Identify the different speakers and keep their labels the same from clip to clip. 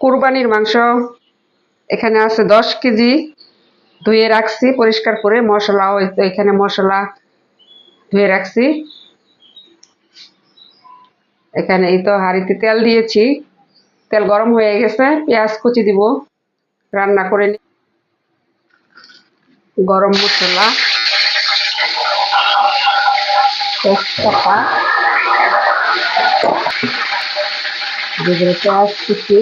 Speaker 1: কুরবানির মাংস এখানে আছে দশ কেজি, ধুয়ে রাখছি, পরিষ্কার করে মশলা এখানে মশলা ধুয়ে রাখছি। এখানে এই তো হাঁড়িতে তেল দিয়েছি, তেল গরম হয়ে গেছে, পেঁয়াজ কুচি দিব, রান্না করে নি। গরম মশলা। পেঁয়াজ কুচি।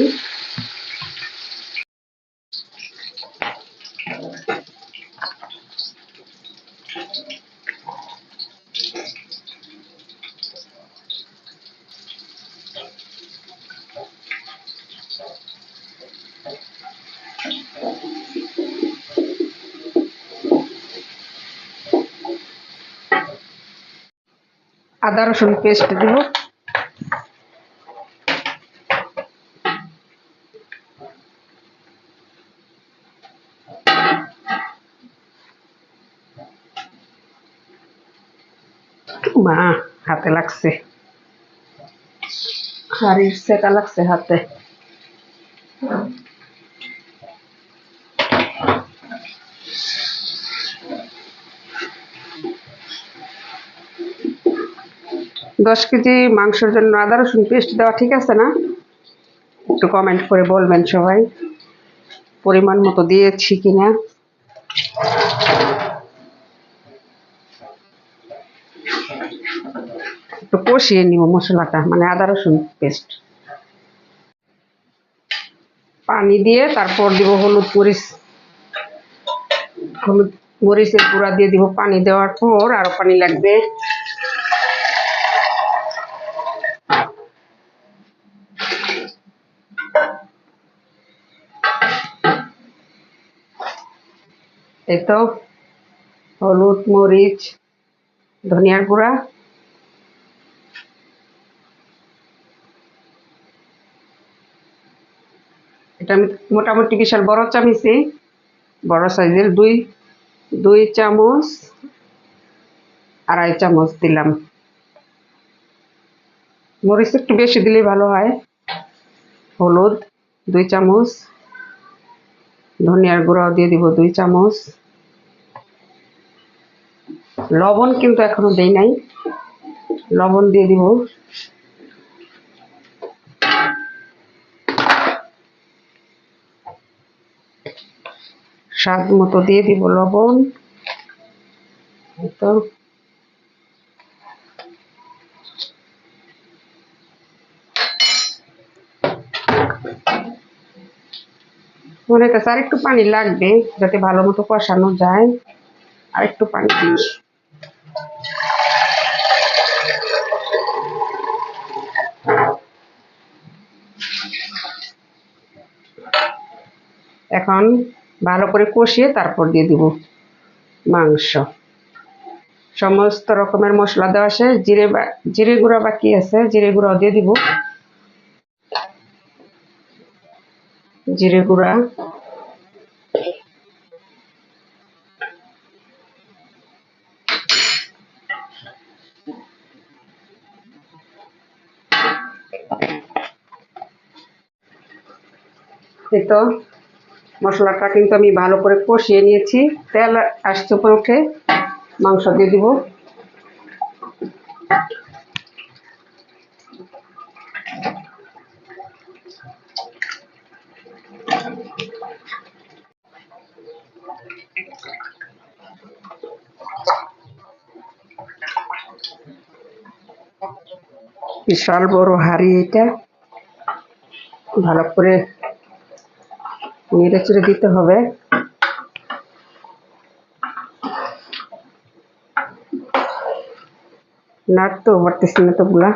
Speaker 1: আদা রসুন পেস্ট দিব মা হাতে লাগছে হাড়ির সেকা লাগছে হাতে দশ কেজি মাংসের জন্য আদা রসুন পেস্ট দেওয়া ঠিক আছে না? একটু কমেন্ট করে বলবেন সবাই। পরিমাণ মতো দিয়েছি কিনা। একটু কষিয়ে নিব মশলাটা মানে আদা রসুন পেস্ট। পানি দিয়ে তারপর দিব হলুদ মরিচ। হলুদ মরিচের গুঁড়া দিয়ে দিব পানি দেওয়ার পর আরও পানি লাগবে। এই তো হলুদ, মরিচ, ধনিয়ার গুঁড়া। এটা আমি মোটামুটি বিশাল বড় চামিচি, বড় সাইজের দুই দুই চামচ, আড়াই চামচ দিলাম। মরিচ একটু বেশি দিলেই ভালো হয়। হলুদ, দুই চামচ। ধনিয়ার গুঁড়াও দিয়ে দিব দুই চামচ। লবণ কিন্তু এখনও দেই নাই। লবণ দিয়ে দিব। স্বাদ মতো দিয়ে দিব লবণ। তো। মনে হচ্ছে আর একটু পানি লাগবে যাতে ভালো মতো কষানো যায়। আর একটু পানি এখন ভালো করে কষিয়ে তারপর দিয়ে দিব মাংস। সমস্ত রকমের মশলা দেওয়া আছে জিরে জিরে গুঁড়া বাকি আছে, জিরে গুঁড়াও দিয়ে দিব। জিরে গুঁড়া। তো, মশলাটা কিন্তু আমি ভালো করে কষিয়ে নিয়েছি। তেল আসছে উপরে উঠে, মাংস দিয়ে দিব। বিশাল বড় হাড়ি এটা। ভালো করে নেড়ে চেড়ে দিতে হবে। নাড়তেও পারতেছি না তো গুলা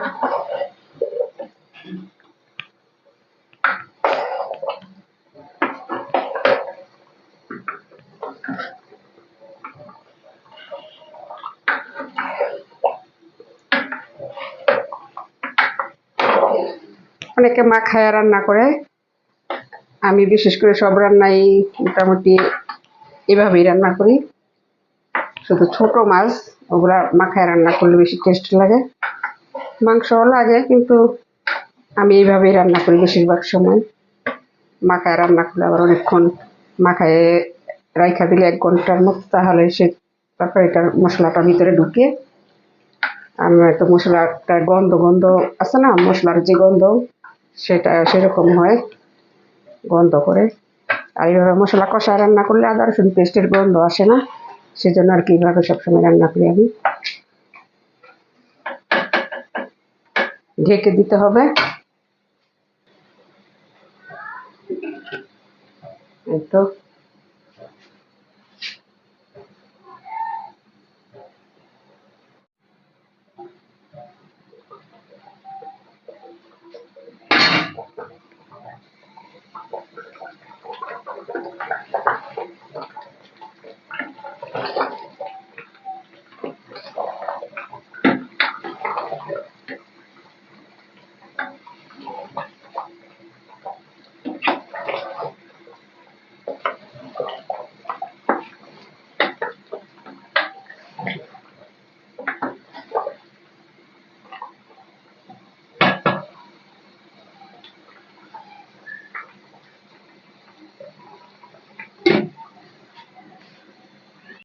Speaker 1: অনেকে মাখায়া রান্না করে। আমি বিশেষ করে সব রান্নাই মোটামুটি এভাবেই রান্না করি। শুধু ছোট মাছ, ওগুলা মাখায় রান্না করলে বেশি টেস্ট লাগে। মাংসও লাগে, কিন্তু আমি এইভাবেই রান্না করি বেশিরভাগ সময়। মাখায় রান্না করলে আবার অনেকক্ষণ মাখায় রাইখা দিলে এক ঘণ্টার মতো, তাহলে সে তরকারিটার মশলাটা ভিতরে ঢুকে। আমি তো মশলাটা গন্ধ গন্ধ আছে না, মশলার যে গন্ধ সেটা সেরকম হয়, গন্ধ করে। আর এইভাবে মশলা কষা রান্না করলে আদা রসুন পেস্টের গন্ধ আসে না, সেজন্য আর কি এইভাবে সবসময় রান্না করি আমি। ঢেকে দিতে হবে। এই তো।